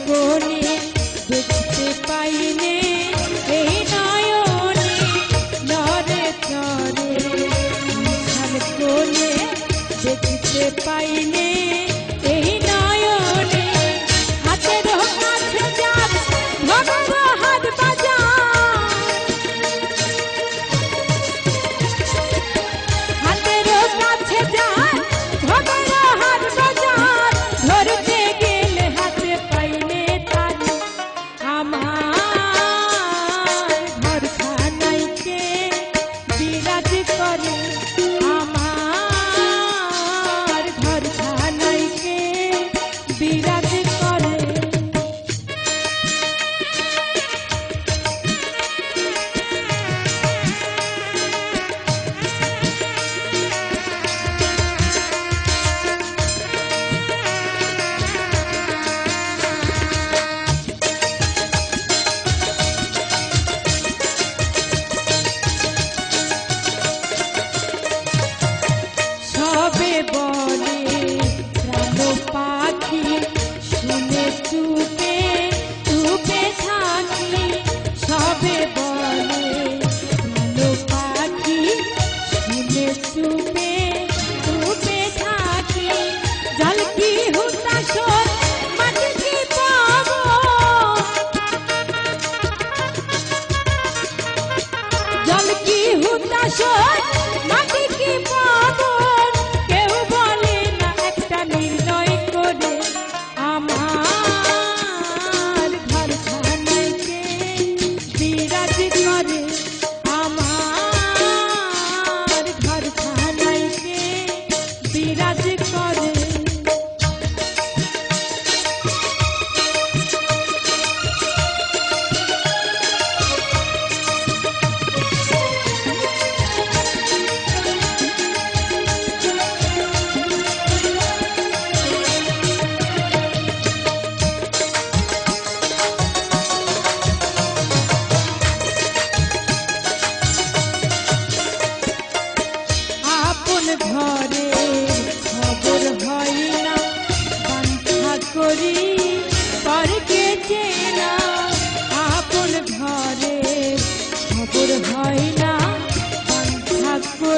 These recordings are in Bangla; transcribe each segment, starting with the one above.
কোণে দেখতে পাইলে এই নয়নে নরে নরে কোণে দেখতে পাইলে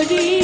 छोड़ी